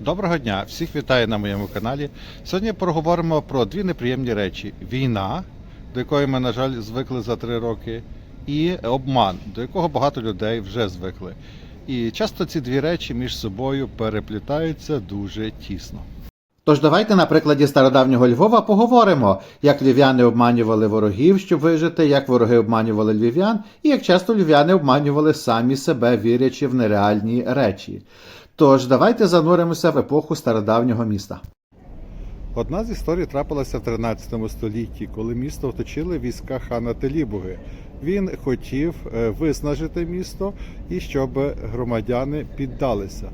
Доброго дня! Всіх вітаю на моєму каналі. Сьогодні поговоримо про дві неприємні речі: війна, до якої ми, на жаль, звикли за три роки, і обман, до якого багато людей вже звикли. І часто ці дві речі між собою переплітаються дуже тісно. Тож давайте на прикладі стародавнього Львова поговоримо, як львів'яни обманювали ворогів, щоб вижити, як вороги обманювали львів'ян, і як часто львів'яни обманювали самі себе, вірячи в нереальні речі. Тож давайте зануримося в епоху стародавнього міста. Одна з історій трапилася в 13 столітті, коли місто оточили війська хана Телібуги. Він хотів е, виснажити місто і щоб громадяни піддалися.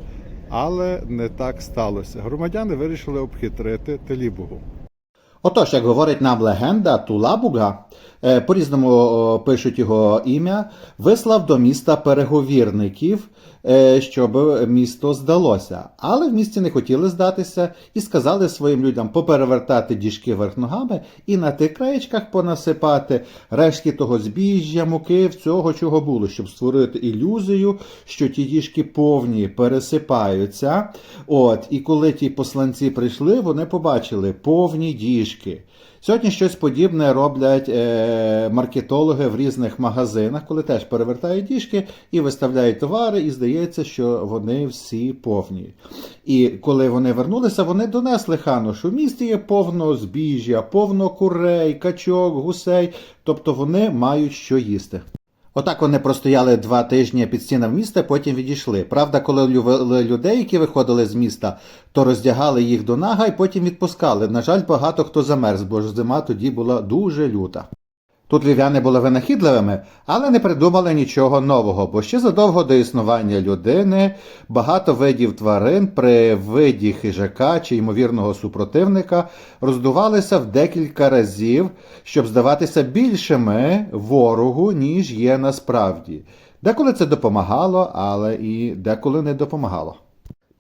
Але не так сталося. Громадяни вирішили обхитрити Телібугу. Отож, як говорить нам легенда, Тулабуга, е, по-різному пишуть його ім'я, вислав до міста переговірників, е, щоб місто здалося. Але в місті не хотіли здатися і сказали своїм людям поперевертати діжки верх ногами і на тих краєчках понасипати рештки того збіжжя, муки, всього, чого було, щоб створити ілюзію, що ті діжки повні пересипаються. От, і коли ті посланці прийшли, вони побачили повні діжки. Сьогодні щось подібне роблять е, маркетологи в різних магазинах, коли теж перевертають діжки і виставляють товари, і здається, що вони всі повні. І коли вони вернулися, вони донесли хану, що в місті є повно збіжжя, повно курей, качок, гусей, тобто вони мають що їсти. Отак вони простояли два тижні під стінами міста, потім відійшли. Правда, коли лю- людей, які виходили з міста, то роздягали їх до нага і потім відпускали. На жаль, багато хто замерз, бо ж зима тоді була дуже люта. Тут львів'яни були винахідливими, але не придумали нічого нового, бо ще задовго до існування людини багато видів тварин при виді хижака чи ймовірного супротивника роздувалися в декілька разів, щоб здаватися більшими ворогу, ніж є насправді. Деколи це допомагало, але і деколи не допомагало.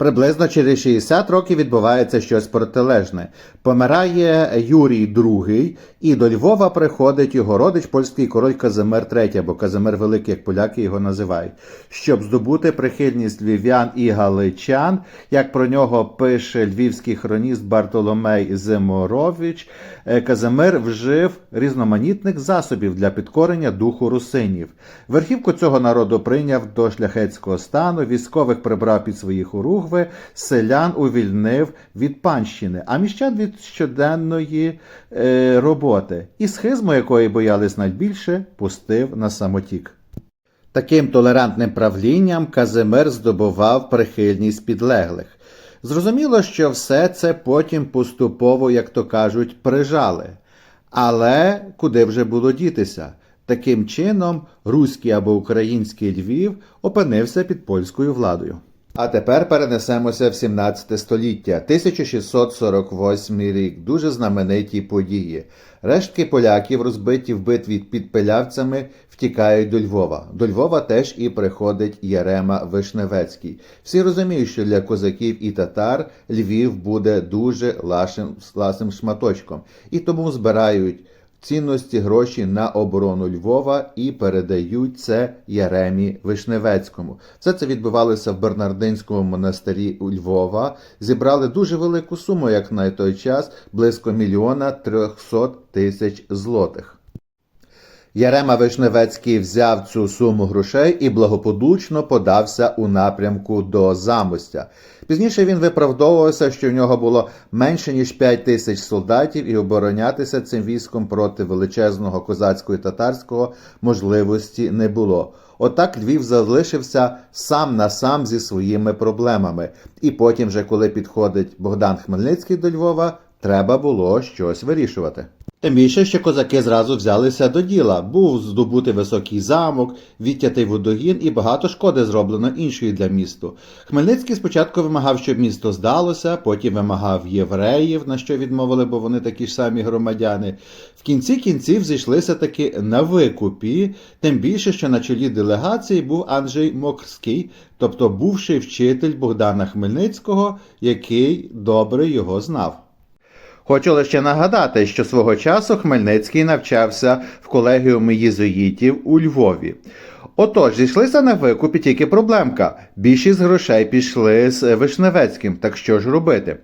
Приблизно через 60 років відбувається щось протилежне. Помирає Юрій II, і до Львова приходить його родич, польський король Казимир III, або Казимир Великий, як поляки його називають, щоб здобути прихильність львів'ян і галичан, як про нього пише львівський хроніст Бартоломей Зиморович, е, Казимир вжив різноманітних засобів для підкорення духу русинів. Верхівку цього народу прийняв до шляхетського стану, військових прибрав під своїх свої хоругви, селян увільнив від панщини, а міщан від щоденної е, роботи, і схизму, якої боялись найбільше, пустив на самотік. Таким толерантним правлінням Казимир здобував прихильність підлеглих. Зрозуміло, що все це потім поступово, як то кажуть, прижали. Але куди вже було дітися? Таким чином, руський або український Львів опинився під польською владою. А тепер перенесемося в 17 століття, 1648 рік, дуже знамениті події. Рештки поляків, розбиті в битві під пилявцями, втікають до Львова. До Львова теж і приходить Єрема Вишневецький. Всі розуміють, що для козаків і татар Львів буде дуже ласим шматочком, і тому збирають цінності гроші на оборону Львова і передають це Яремі Вишневецькому. Все це відбувалося в Бернардинському монастирі у Львова. Зібрали дуже велику суму, як на той час, близько мільйона трьохсот тисяч злотих. Ярема Вишневецький взяв цю суму грошей і благополучно подався у напрямку до Замостя. Пізніше він виправдовувався, що в нього було менше ніж 5 тисяч солдатів, і оборонятися цим військом проти величезного козацького і татарського можливості не було. Отак Львів залишився сам на сам зі своїми проблемами. І потім, вже коли підходить Богдан Хмельницький до Львова, треба було щось вирішувати. Тим більше, що козаки зразу взялися до діла. Був здобутий високий замок, відтятий водогін і багато шкоди зроблено іншої для місту. Хмельницький спочатку вимагав, щоб місто здалося, потім вимагав євреїв, на що відмовили, бо вони такі ж самі громадяни. В кінці кінців зійшлися таки на викупі, тим більше, що на чолі делегації був Анджей Мокрський, тобто бувший вчитель Богдана Хмельницького, який добре його знав. Хочу лише нагадати, що свого часу Хмельницький навчався в колегіумі єзуїтів у Львові. Отож, зійшлися на викупі тільки проблемка. Більшість грошей пішли з Вишневецьким, так що ж робити?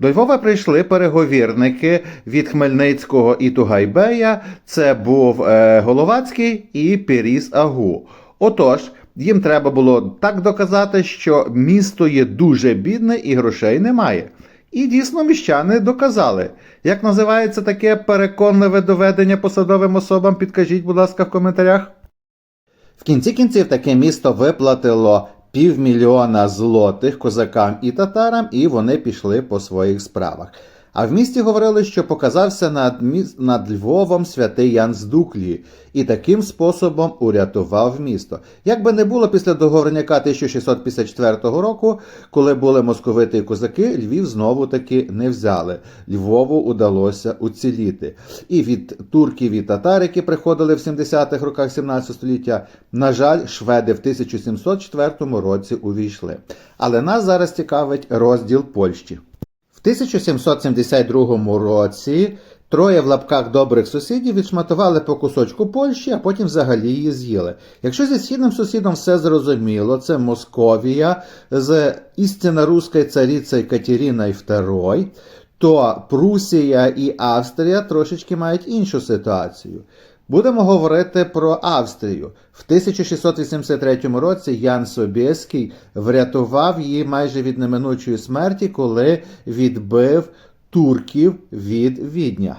До Львова прийшли переговірники від Хмельницького і Тугайбея. Це був е, Головацький і Піріс Агу. Отож, їм треба було так доказати, що місто є дуже бідне і грошей немає. І дійсно міщани доказали. Як називається таке переконливе доведення посадовим особам, підкажіть, будь ласка, в коментарях. В кінці кінців таке місто виплатило півмільйона злотих козакам і татарам, і вони пішли по своїх справах. А в місті говорили, що показався над, над Львовом святий Ян з і таким способом урятував місто. Як би не було після договорняка 1654 року, коли були московити і козаки, Львів знову таки не взяли. Львову удалося уціліти. І від турків і татар, які приходили в 70-х роках 17 століття, на жаль, шведи в 1704 році увійшли. Але нас зараз цікавить розділ Польщі. В 1772 році троє в лапках добрих сусідів відшматували по кусочку Польщі, а потім взагалі її з'їли. Якщо зі східним сусідом все зрозуміло, це Московія з істинно руською царицею Катериною II, то Прусія і Австрія трошечки мають іншу ситуацію. Будемо говорити про Австрію. В 1683 році Ян Собєський врятував її майже від неминучої смерті, коли відбив турків від Відня.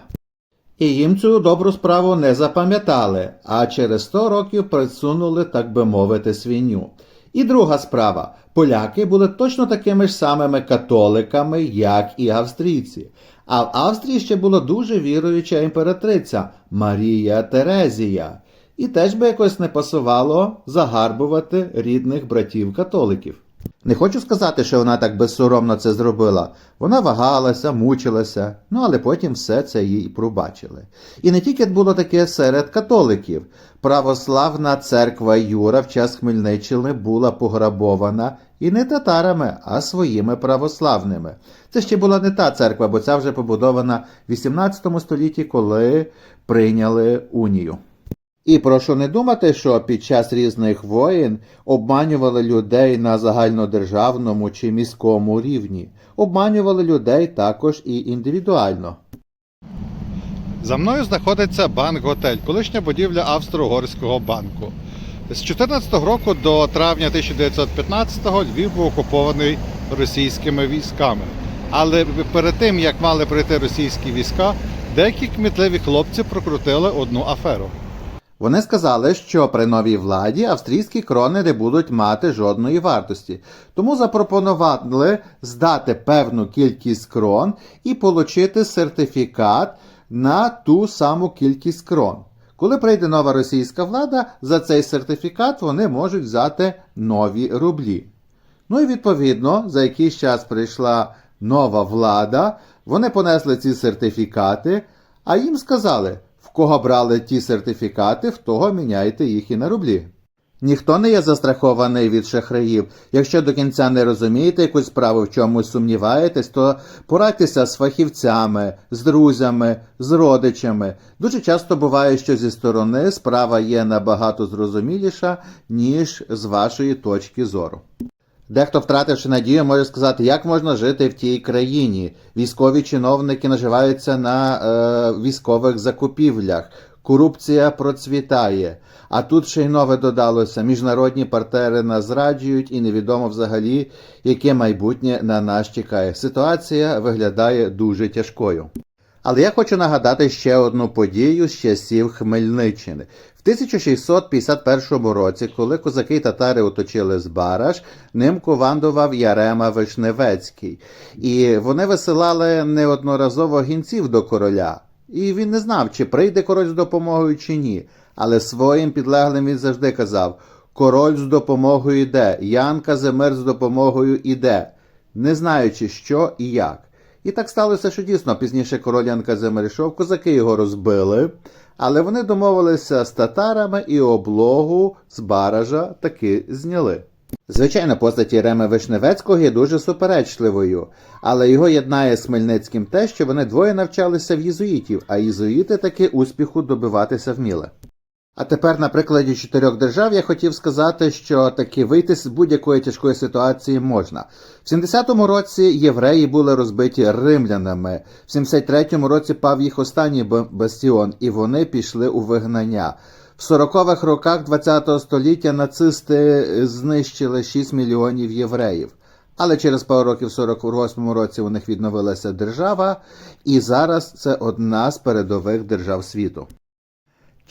І їм цю добру справу не запам'ятали, а через 100 років присунули, так би мовити, свиню. І друга справа. Поляки були точно такими ж самими католиками, як і австрійці. А в Австрії ще була дуже віруюча імператриця Марія Терезія. І теж би якось не пасувало загарбувати рідних братів католиків. Не хочу сказати, що вона так безсоромно це зробила. Вона вагалася, мучилася, ну але потім все це їй пробачили. І не тільки було таке серед католиків. Православна церква Юра в час Хмельниччини була пограбована і не татарами, а своїми православними. Це ще була не та церква, бо ця вже побудована в 18 столітті, коли прийняли унію. І прошу не думати, що під час різних воєн обманювали людей на загальнодержавному чи міському рівні. Обманювали людей також і індивідуально. За мною знаходиться банк-готель, колишня будівля Австро-Угорського банку. З 14 року до травня 1915-го Львів був окупований російськими військами. Але перед тим, як мали прийти російські війська, деякі кмітливі хлопці прокрутили одну аферу. Вони сказали, що при новій владі австрійські крони не будуть мати жодної вартості, тому запропонували здати певну кількість крон і отримати сертифікат на ту саму кількість крон. Коли прийде нова російська влада, за цей сертифікат вони можуть взяти нові рублі. Ну і відповідно, за якийсь час прийшла нова влада, вони понесли ці сертифікати, а їм сказали, в кого брали ті сертифікати, в того міняйте їх і на рублі. Ніхто не є застрахований від шахраїв. Якщо до кінця не розумієте якусь справу, в чомусь сумніваєтесь, то порадьтеся з фахівцями, з друзями, з родичами. Дуже часто буває, що зі сторони справа є набагато зрозуміліша, ніж з вашої точки зору. Дехто, втративши надію, може сказати, як можна жити в тій країні. Військові чиновники наживаються на е, військових закупівлях, корупція процвітає. А тут ще й нове додалося: міжнародні партнери нас зраджують, і невідомо взагалі, яке майбутнє на нас чекає. Ситуація виглядає дуже тяжкою. Але я хочу нагадати ще одну подію з часів Хмельниччини. В 1651 році, коли козаки татари оточили Збараж, ним командував Ярема Вишневецький. І вони висилали неодноразово гінців до короля. І він не знав, чи прийде король з допомогою, чи ні. Але своїм підлеглим він завжди казав: Король з допомогою йде, Ян Казимир з допомогою іде, не знаючи, що і як. І так сталося, що дійсно пізніше король Ян Казимир йшов, козаки його розбили, але вони домовилися з татарами і облогу з баража таки зняли. Звичайно, постать Єреми Вишневецького є дуже суперечливою, але його єднає з Хмельницьким те, що вони двоє навчалися в єзуїтів, а єзуїти таки успіху добиватися вміли. А тепер на прикладі чотирьох держав я хотів сказати, що таки вийти з будь-якої тяжкої ситуації можна. В 70-му році євреї були розбиті римлянами. В 73-му році пав їх останній бастіон, і вони пішли у вигнання. В 40-х роках ХХ століття нацисти знищили 6 мільйонів євреїв. Але через пару років, в 48-му році, у них відновилася держава, і зараз це одна з передових держав світу.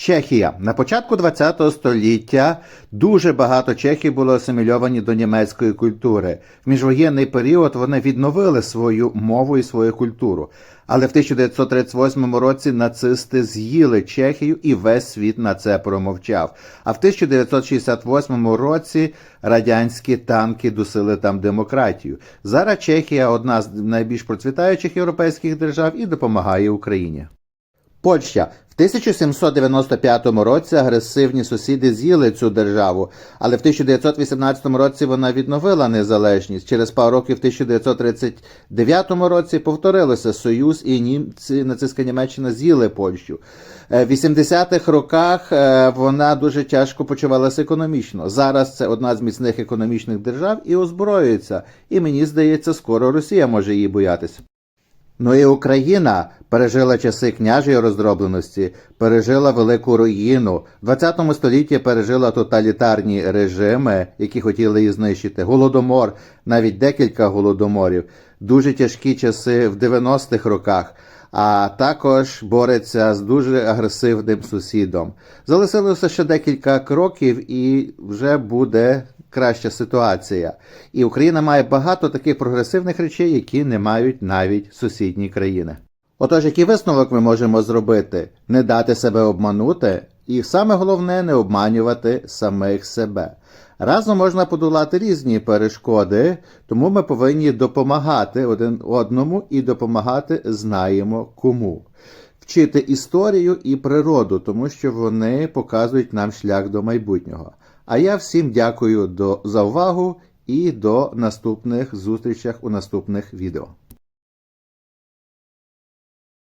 Чехія на початку ХХ століття дуже багато чехів були асимільовані до німецької культури. В міжвоєнний період вони відновили свою мову і свою культуру. Але в 1938 році нацисти з'їли Чехію і весь світ на це промовчав. А в 1968 році радянські танки дусили там демократію. Зараз Чехія одна з найбільш процвітаючих європейських держав і допомагає Україні. Польща в 1795 році агресивні сусіди з'їли цю державу, але в 1918 році вона відновила незалежність. Через пару років, в 1939 році, повторилося союз, і німці нацистська Німеччина з'їли Польщу. Е, В 80-х роках е, вона дуже тяжко почувалася економічно. Зараз це одна з міцних економічних держав і озброюється. І мені здається, скоро Росія може її боятися. Ну і Україна пережила часи княжої роздробленості, пережила велику руїну. В 20 столітті пережила тоталітарні режими, які хотіли її знищити. Голодомор, навіть декілька голодоморів, дуже тяжкі часи в 90-х роках. А також бореться з дуже агресивним сусідом. Залишилося ще декілька кроків, і вже буде краща ситуація. І Україна має багато таких прогресивних речей, які не мають навіть сусідні країни. Отож, який висновок ми можемо зробити? Не дати себе обманути, і саме головне не обманювати самих себе. Разом можна подолати різні перешкоди, тому ми повинні допомагати один одному і допомагати знаємо кому. Вчити історію і природу, тому що вони показують нам шлях до майбутнього. А я всім дякую до, за увагу і до наступних зустрічах у наступних відео.